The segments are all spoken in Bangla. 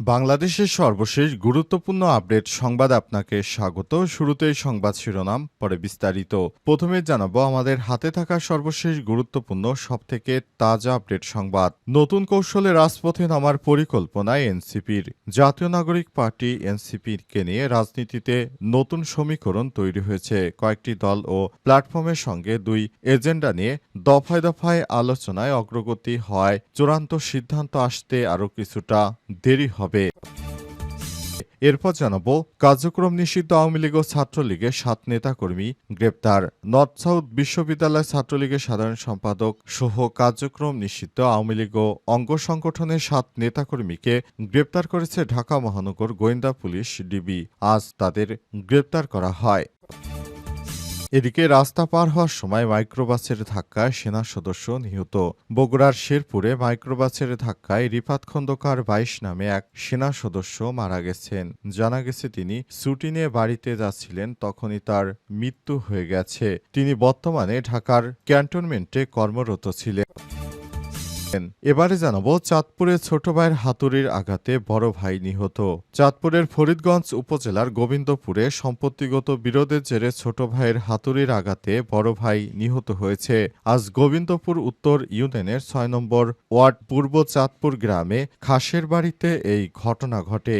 বাংলাদেশের সর্বশেষ গুরুত্বপূর্ণ আপডেট সংবাদ আপনাকে স্বাগত। শুরুতেই সংবাদ শিরোনাম, পরে বিস্তারিত। প্রথমে জানাব, আমাদের হাতে থাকা সর্বশেষ গুরুত্বপূর্ণ, সবথেকে তাজা আপডেট সংবাদ। নতুন কৌশলে রাজপথে নামার পরিকল্পনায় এনসিপির। জাতীয় নাগরিক পার্টি এনসিপিকে নিয়ে রাজনীতিতে নতুন সমীকরণ তৈরি হয়েছে। কয়েকটি দল ও প্ল্যাটফর্মের সঙ্গে দুই এজেন্ডা নিয়ে দফায় দফায় আলোচনায় অগ্রগতি হয়। চূড়ান্ত সিদ্ধান্ত আসতে আরও কিছুটা দেরি হবে। এরপর জানাব, কার্যক্রম নিষিদ্ধ আওয়ামী লীগ ও ছাত্রলীগের সাত নেতাকর্মী গ্রেপ্তার। নর্থ সাউথ বিশ্ববিদ্যালয় ছাত্রলীগের সাধারণ সম্পাদক সহ কার্যক্রম নিষিদ্ধ আওয়ামী লীগ ও অঙ্গ সংগঠনের সাত নেতাকর্মীকে গ্রেপ্তার করেছে ঢাকা মহানগর গোয়েন্দা পুলিশ ডিবি। আজ তাদের গ্রেপ্তার করা হয়। এদিকে রাস্তা পার হওয়ার সময় মাইক্রোবাসের ধাক্কায় সেনা সদস্য নিহত। বগুড়ার শেরপুরে মাইক্রোবাসের ধাক্কায় রিফাত খন্দকার বাইশ নামে এক সেনা সদস্য মারা গেছেন। জানা গেছে, তিনি ছুটি বাড়িতে যাচ্ছিলেন, তখনই তার মৃত্যু হয়ে গেছে। তিনি বর্তমানে ঢাকার ক্যান্টনমেন্টে কর্মরত ছিলেন। এবারে জানাব চাঁদপুরে ছোট ভাইয়ের হাতুড়ির আঘাতে বড় ভাই নিহত। চাঁদপুরের ফরিদগঞ্জ উপজেলার গোবিন্দপুরে সম্পত্তিগত বিরোধের জেরে ছোট ভাইয়ের হাতুড়ির আঘাতে বড় ভাই নিহত হয়েছে। আজ গোবিন্দপুর উত্তর ইউনিয়নের ছয় নম্বর ওয়ার্ড পূর্ব চাঁদপুর গ্রামে খাসের বাড়িতে এই ঘটনা ঘটে।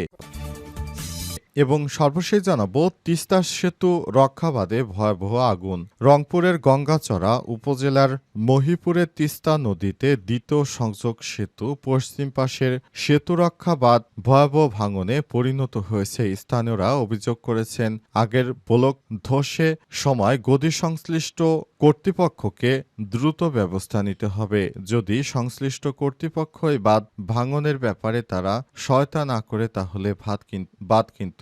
এবং সর্বশেষ জানাব, তিস্তা সেতু রক্ষাবাদে ভয়াবহ আগুন। রংপুরের গঙ্গাচড়া উপজেলার মহিপুরের তিস্তা নদীতে দ্বিতীয় সংযোগ সেতু, পশ্চিম পাশের সেতু রক্ষাবাদ ভয়াবহ ভাঙনে পরিণত হয়েছে। স্থানীয়রা অভিযোগ করেছেন, আগের ব্লক ধসে সময় গদি সংশ্লিষ্ট কর্তৃপক্ষকে দ্রুত ব্যবস্থা নিতে হবে। যদি সংশ্লিষ্ট কর্তৃপক্ষ এই বাদ ভাঙনের ব্যাপারে তারা সহায়তা না করে, তাহলে ভাত বাদ কিন্তু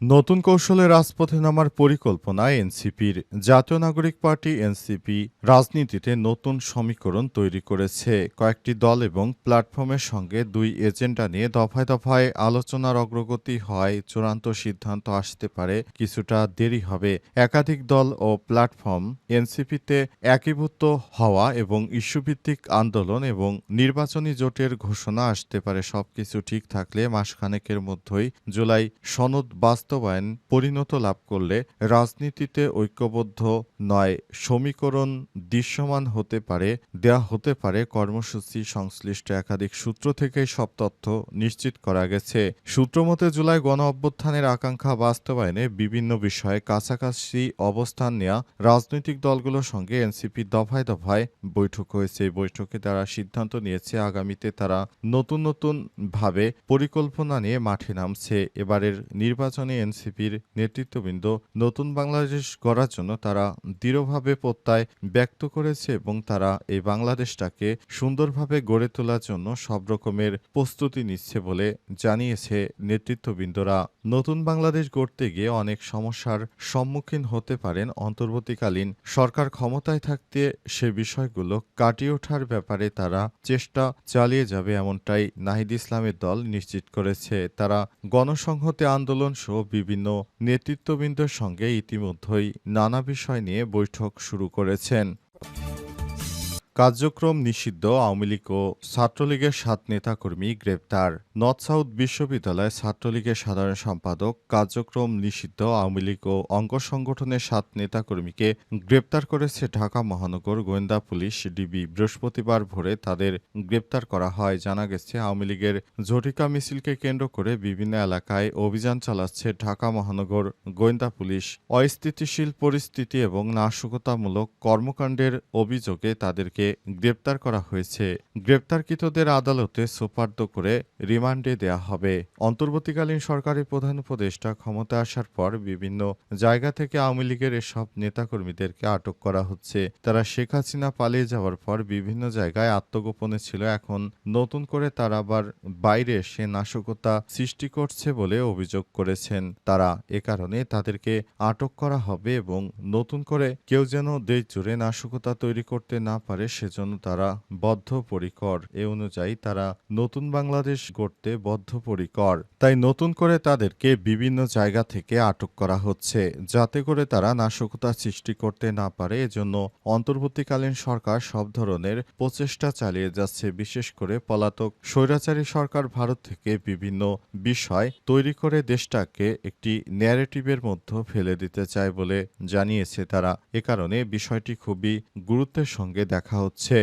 নতুন কৌশলে রাজপথে নামার পরিকল্পনা এনসিপির। জাতীয় নাগরিক পার্টি এনসিপি রাজনীতিতে নতুন সমীকরণ তৈরি করেছে। কয়েকটি দল এবং প্ল্যাটফর্মের সঙ্গে দুই এজেন্ডা নিয়ে দফায় দফায় আলোচনার অগ্রগতি হয়। চূড়ান্ত সিদ্ধান্ত আসতে পারে, কিছুটা দেরি হবে। একাধিক দল ও প্ল্যাটফর্ম এনসিপিতে একীভূত হওয়া এবং ইস্যুভিত্তিক আন্দোলন এবং নির্বাচনী জোটের ঘোষণা আসতে পারে। সবকিছু ঠিক থাকলে মাসখানেকের মধ্যেই জুলাই সনদ বাস্তবায়ন পরিণত লাভ করলে রাজনীতিতে ঐক্যবদ্ধ নয়, সমীকরণ দৃশ্যমান হতে পারে, দেয়া হতে পারে কর্মসূচি সংশ্লিষ্ট একাধিক সূত্র থেকে সব তথ্য নিশ্চিত করা গেছে। সূত্রমতে জুলাই গণ অভ্যুত্থানের আকাঙ্ক্ষা বাস্তবায়নে বিভিন্ন বিষয়ে কাছাকাছি অবস্থান নেওয়া রাজনৈতিক দলগুলোর সঙ্গে এনসিপি দফায় দফায় বৈঠক হয়েছে। এই বৈঠকে তারা সিদ্ধান্ত নিয়েছে, আগামীতে তারা নতুন নতুন ভাবে পরিকল্পনা নিয়ে মাঠে নামছে। এবারের নির্বাচনে এনসিপির নেতৃত্ববৃন্দ নতুন বাংলাদেশ গড়ার জন্য তারা দৃঢ়ভাবে প্রত্যয় ব্যক্ত করেছে এবং তারা এই বাংলাদেশটাকে সুন্দরভাবে গড়ে তোলার জন্য সব রকমের প্রস্তুতি নিচ্ছে বলে জানিয়েছে নেতৃত্ববৃন্দরা। নতুন বাংলাদেশ গড়তে গিয়ে অনেক সমস্যার সম্মুখীন হতে পারেন অন্তর্বর্তীকালীন সরকার ক্ষমতায় থাকতে সে বিষয়গুলো কাটিয়ে ওঠার ব্যাপারে তারা চেষ্টা চালিয়ে যাবে এমনটাই নাহিদ ইসলামের দল নিশ্চিত করেছে। তারা গণসংহতি আন্দোলন সহ বিভিন্ন নেতৃত্ববৃন্দের সঙ্গে ইতিমধ্যেই নানা বিষয় নিয়ে বৈঠক শুরু করেছেন। কার্যক্রম নিষিদ্ধ আওয়ামী লীগ ও ছাত্রলীগের সাত নেতাকর্মী গ্রেপ্তার। নর্থ সাউথ বিশ্ববিদ্যালয় ছাত্রলীগের সাধারণ সম্পাদক কার্যক্রম নিষিদ্ধ আওয়ামী লীগ ও অঙ্গ সংগঠনের সাত নেতাকর্মীকে গ্রেপ্তার করেছে ঢাকা মহানগর গোয়েন্দা পুলিশ ডিবি। বৃহস্পতিবার ভোরে তাদের গ্রেপ্তার করা হয়। জানা গেছে, আওয়ামী লীগের ঝটিকা মিছিলকে কেন্দ্র করে বিভিন্ন এলাকায় অভিযান চালাচ্ছে ঢাকা মহানগর গোয়েন্দা পুলিশ। অস্থিতিশীল পরিস্থিতি এবং নাশকতামূলক কর্মকাণ্ডের অভিযোগে তাদেরকে তাদেরকে গ্রেপ্তার করা হয়েছে। গ্রেপ্তারকৃতদের আদালতে সোপার্দ করে রিমান্ডে দেয়া হবে। অন্তর্বর্তীকালীন সরকারের প্রধান উপদেষ্টা ক্ষমতা আসার পর বিভিন্ন জায়গা থেকে আওয়ামী লীগের এসব নেতাকর্মীদেরকে আটক করা হচ্ছে। তারা শেখ হাসিনা পালিয়ে যাওয়ার পর বিভিন্ন জায়গায় আত্মগোপনে ছিল। এখন নতুন করে তারা আবার বাইরে এসে নাশকতা সৃষ্টি করছে বলে অভিযোগ করেছেন। তারা এ কারণে তাদেরকে আটক করা হবে এবং নতুন করে কেউ যেন দেশ জুড়ে নাশকতা তৈরি করতে না পারে সেজন্য তারা বদ্ধপরিকর। এ অনুযায়ী তারা নতুন বাংলাদেশ গড়তে বদ্ধপরিকর। তাই নতুন করে তাদেরকে বিভিন্ন জায়গা থেকে আটক করা হচ্ছে। যাতে করে তারা নাশকতা সৃষ্টি করতে না পারে, এজন্য অন্তর্বর্তীকালীন সরকার সব ধরনের প্রচেষ্টা চালিয়ে যাচ্ছে, বিশেষ করে পলাতক স্বৈরাচারী সরকার ভারত থেকে বিভিন্ন বিষয় তৈরি করে দেশটাকে একটি ন্যারেটিভের মধ্যে ফেলে দিতে চায় বলে জানিয়েছে তারা। এ কারণে বিষয়টি খুবই গুরুত্বের সঙ্গে দেখা হচ্ছে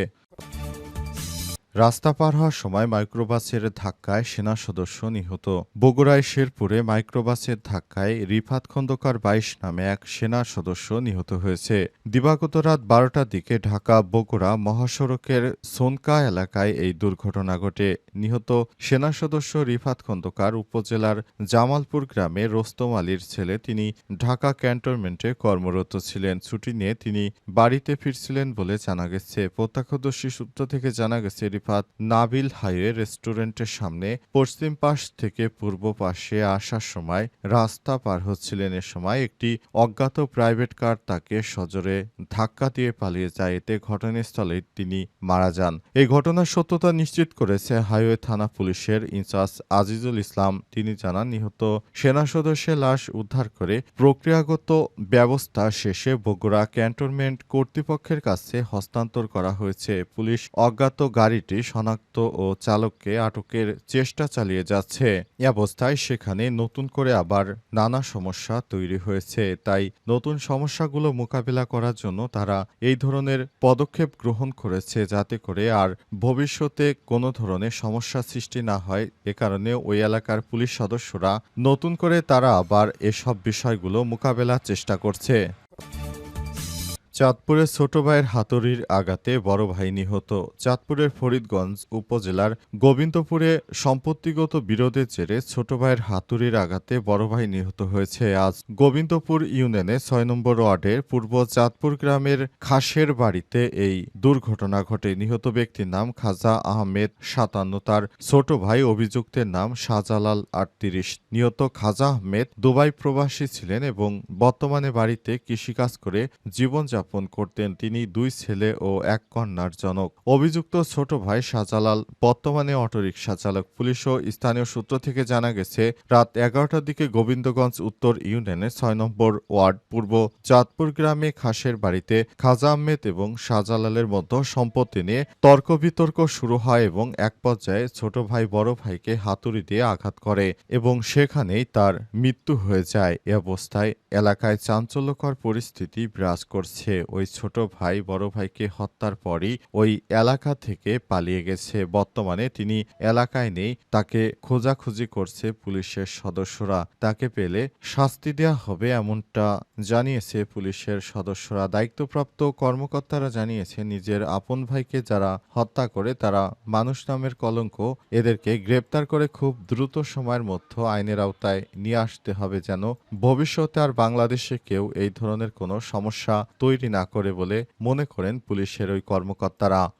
রাস্তা পার হওয়ার সময় মাইক্রোবাসের ধাক্কায় সেনা সদস্য নিহত। বগুড়ায় শেরপুরে মাইক্রোবাসের ধাক্কায় রিফাত খন্দকার বাইশ নামে এক সেনা সদস্য নিহত হয়েছে। দিবাগত রাত বারোটার দিকে ঢাকা, বগুড়া মহাসড়কের সোনকা এলাকায় এই দুর্ঘটনা ঘটে। নিহত সেনা সদস্য রিফাত খন্দকার উপজেলার জামালপুর গ্রামে রোস্তম আলীর ছেলে। তিনি ঢাকা ক্যান্টনমেন্টে কর্মরত ছিলেন। ছুটি নিয়ে তিনি বাড়িতে ফিরছিলেন বলে জানা গেছে। প্রত্যক্ষদর্শী সূত্র থেকে জানা গেছে রিফাত নাবিল হাইওয়ে রেস্টুরেন্টের সামনে পশ্চিম পাশ থেকে পূর্ব পাশে আসার সময় রাস্তা পার হচ্ছিলেন এ সময় একটি অজ্ঞাত প্রাইভেট কার তাকে সজোরে ধাক্কা দিয়ে পালিয়ে যায়। এতে ঘটনাস্থলে তিনি মারা যান। এই ঘটনার সত্যতা নিশ্চিত করেছে হাইওয়ে থানা পুলিশের ইনচার্জ আজিজুল ইসলাম। তিনি জানান, নিহত সেনা সদস্যের লাশ উদ্ধার করে প্রক্রিয়াগত ব্যবস্থা শেষে বগুড়া ক্যান্টনমেন্ট কর্তৃপক্ষের কাছে হস্তান্তর করা হয়েছে। পুলিশ অজ্ঞাত গাড়িটি শনাক্ত ও চালককে আটকের চেষ্টা চালিয়ে যাচ্ছে। এ অবস্থায় সেখানে নতুন করে আবার নানা সমস্যা তৈরি হয়েছে। তাই নতুন সমস্যাগুলো মোকাবিলা করার জন্য তারা এই ধরনের পদক্ষেপ গ্রহণ করেছে যাতে করে আর ভবিষ্যতে কোনো ধরনের সমস্যা সৃষ্টি না হয়। এ কারণে ওই এলাকার পুলিশ সদস্যরা নতুন করে তারা আবার এসব বিষয়গুলো মোকাবেলার চেষ্টা করছে। চাঁদপুরের ছোট ভাইয়ের হাতুড়ির আঘাতে বড় ভাই নিহত। চাঁদপুরের ফরিদগঞ্জ উপজেলার গোবিন্দপুরে সম্পত্তিগত বিরোধের জেরে ছোট ভাইয়ের হাতুড়ির আঘাতে বড় ভাই নিহত হয়েছে। আজ গোবিন্দপুর ইউনিয়নে ছয় নম্বর ওয়ার্ডের পূর্ব চাঁদপুর গ্রামের খাসের বাড়িতে এই দুর্ঘটনা ঘটে। নিহত ব্যক্তির নাম খাজা আহমেদ সাতান্ন, তার ছোট ভাই অভিযুক্তের নাম শাহজালাল আটত্রিশ। নিহত খাজা আহমেদ দুবাই প্রবাসী ছিলেন এবং বর্তমানে বাড়িতে কৃষিকাজ করে জীবনযাপন করতেন তিনি দুই ছেলে ও এক কন্যার জনক। অভিযুক্ত ছোট ভাই শাহজালাল, বর্তমানে অটোরিকশা চালক। পুলিশ ও স্থানীয় সূত্র থেকে জানা গেছে, রাত এগারোটার দিকে গোবিন্দগঞ্জ উত্তর ইউনিয়নের ছয় নম্বর ওয়ার্ড পূর্ব চাঁদপুর গ্রামে খাসের বাড়িতে খাজা আহমেদ এবং শাহজালালের মধ্যে সম্পত্তি নিয়ে তর্ক বিতর্ক শুরু হয় এবং এক পর্যায়ে ছোট ভাই বড় ভাইকে হাতুড়ি দিয়ে আঘাত করে এবং সেখানেই তার মৃত্যু হয়ে যায়। এ অবস্থায় এলাকায় চাঞ্চল্যকর পরিস্থিতি বিরাজ করছে। ওই ছোট ভাই, বড় ভাইকে হত্যার পরই ওই এলাকা থেকে পালিয়ে গেছে। বর্তমানে তিনি এলাকায় নেই, তাকে খোঁজাখুঁজি করছে পুলিশের সদস্যরা। তাকে পেলে শাস্তি দেওয়া হবে এমনটা জানিয়েছে পুলিশের সদস্যরা। দায়িত্বপ্রাপ্ত কর্মকর্তারা জানিয়েছে, নিজের আপন ভাইকে যারা হত্যা করে তারা মানুষ নামের কলঙ্ক, এদেরকে গ্রেপ্তার করে খুব দ্রুত সময়ের মধ্যে আইনের আওতায় নিয়ে আসতে হবে যেন ভবিষ্যতে আর বাংলাদেশে কেউ এই ধরনের কোনো সমস্যা তৈরি না করে বলে মনে করেন পুলিশের ওই কর্মকর্তারা।